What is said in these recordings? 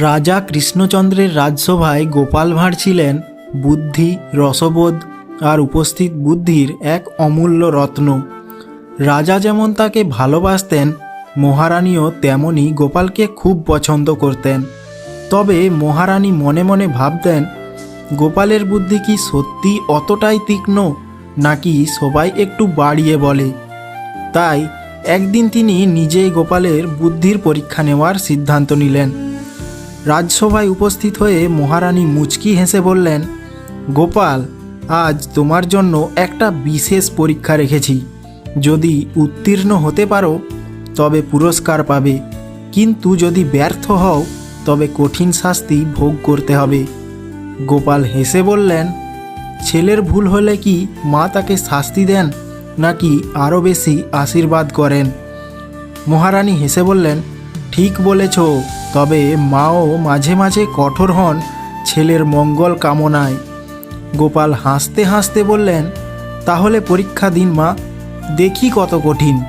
রাজা কৃষ্ণচন্দ্রের রাজসভায় গোপাল ভাঁড় ছিলেন বুদ্ধি, রসবোধ আর উপস্থিত বুদ্ধির এক অমূল্য রত্ন। রাজা যেমন তাকে ভালোবাসতেন, মহারানীও তেমনই গোপালকে খুব পছন্দ করতেন। তবে মহারানী মনে মনে ভাবতেন, গোপালের বুদ্ধি কি সত্যি অতটাই তীক্ষ্ণ নাকি সবাই একটু বাড়িয়ে বলে। তাই একদিন তিনি নিজেই গোপালের বুদ্ধির পরীক্ষা নেওয়ার সিদ্ধান্ত নিলেন। রাজসভায় উপস্থিত হয়ে মহারানী মুচকি হেসে বললেন, গোপাল, আজ তোমার জন্য একটা বিশেষ পরীক্ষা রেখেছি। যদি উত্তীর্ণ হতে পারো, তবে পুরস্কার পাবে। কিন্তু যদি ব্যর্থ হও, তবে কঠিন শাস্তি ভোগ করতে হবে। গোপাল হেসে বললেন, ছেলের ভুল হলে কি মা তাকে শাস্তি দেন, নাকি আরও বেশি আশীর্বাদ করেন? মহারানী হেসে বললেন, ঠিক বলেছ তবে মাও মাঝে মাঝে কঠোর হন ছেলের মঙ্গল কামনায়। গোপাল হাসতে হাসতে বললেন, তাহলে পরীক্ষা দিন, মা। দেখি কত কঠিন।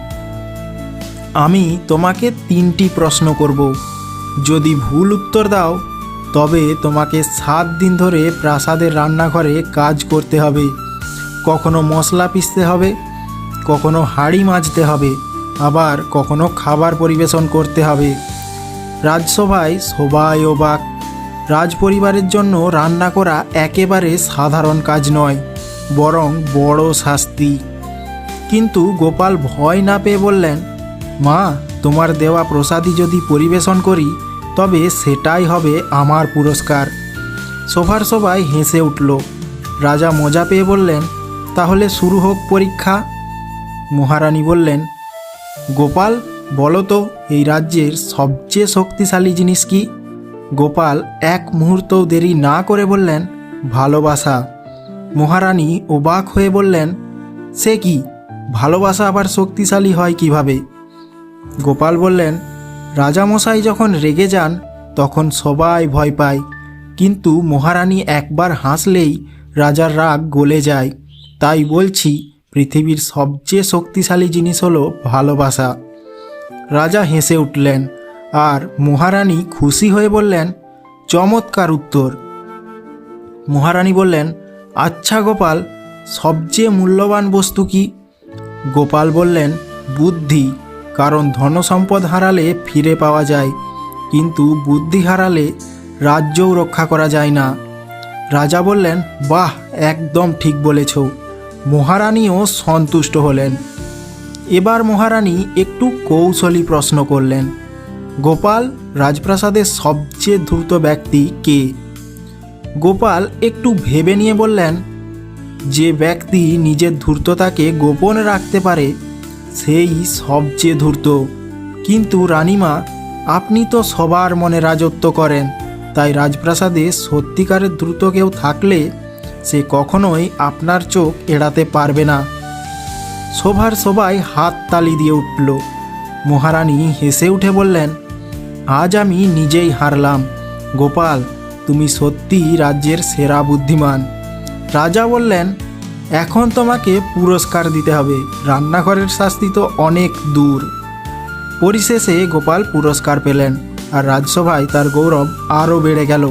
আমি তোমাকে তিনটি প্রশ্ন করব। যদি ভুল উত্তর দাও, তবে তোমাকে সাত দিন ধরে প্রাসাদের রান্নাঘরে কাজ করতে হবে। কখনো মশলা পিষতে হবে, কখনো হাঁড়ি মাজতে হবে, আবার কখনো খাবার পরিবেশন করতে হবে। রাজসভায় অবাক রাজপরিবারের জন্য রান্না করা একেবারে সাধারণ কাজ নয়, বরং বড় শাস্তি। কিন্তু গোপাল ভয় না পেয়ে বললেন, মা, তোমার দেওয়া প্রসাদী যদি পরিবেশন করি, তবে সেটাই হবে আমার পুরস্কার। সোফার সবাই হেসে উঠল। রাজা মজা পেয়ে বললেন, তাহলে শুরু হোক পরীক্ষা। মহারানী বললেন, গোপাল বলো তো এই রাজ্যের সবচেয়ে শক্তিশালী জিনিস কি? গোপাল এক মুহূর্তও দেরি না করে বললেন, ভালোবাসা। মহারানী ওবাক হয়ে বললেন, সে কি? ভালোবাসা আবার শক্তিশালী হয় কীভাবে? গোপাল বললেন, রাজামশাই যখন রেগে যান, তখন সবাই ভয় পায়। কিন্তু মহারানী একবার হাসলেই রাজার রাগ গলে যায়। তাই বলছি, পৃথিবীর সবচেয়ে শক্তিশালী জিনিস হলো ভালোবাসা। রাজা হেসে উঠলেন, আর মহারানী খুশি হয়ে বললেন, চমৎকার উত্তর। মহারানী বললেন আচ্ছা গোপাল, সবচেয়ে মূল্যবান বস্তু কি? গোপাল বললেন, বুদ্ধি, কারণ ধনসম্পদ হারালে ফিরে পাওয়া যায়, কিন্তু বুদ্ধি হারালে রাজ্যও রক্ষা করা যায় না। রাজা বললেন, বাহ, একদম ঠিক বলেছ। মহারানীও সন্তুষ্ট হলেন। এবার মহারানী একটু কৌশলী প্রশ্ন করলেন, গোপাল রাজপ্রাসাদের সবচেয়ে দ্রুত ব্যক্তি কে? গোপাল একটু ভেবে নিয়ে বললেন, যে ব্যক্তি নিজের ধূর্ততাকে গোপন রাখতে পারে, সেই সবচেয়ে ধূর্ত। কিন্তু রানীমা, আপনি তো সবার মনে রাজত্ব করেন, তাই রাজপ্রাসাদে সত্যিকারের দ্রুত কেউ থাকলে সে কখনোই আপনার চোখ এড়াতে পারবে না। সভার সবাই হাত তালি দিয়ে উঠল। মহারানী হেসে উঠে বললেন, আজ আমি নিজেই হারলাম। গোপাল, তুমি সত্যি রাজ্যের সেরা বুদ্ধিমান। রাজা বললেন, এখন তোমাকে পুরস্কার দিতে হবে। রান্নাঘরের শাস্তি তো অনেক দূর। পরিশেষে গোপাল পুরস্কার পেলেন, আর রাজসভায় তার গৌরব আরও বেড়ে গেল।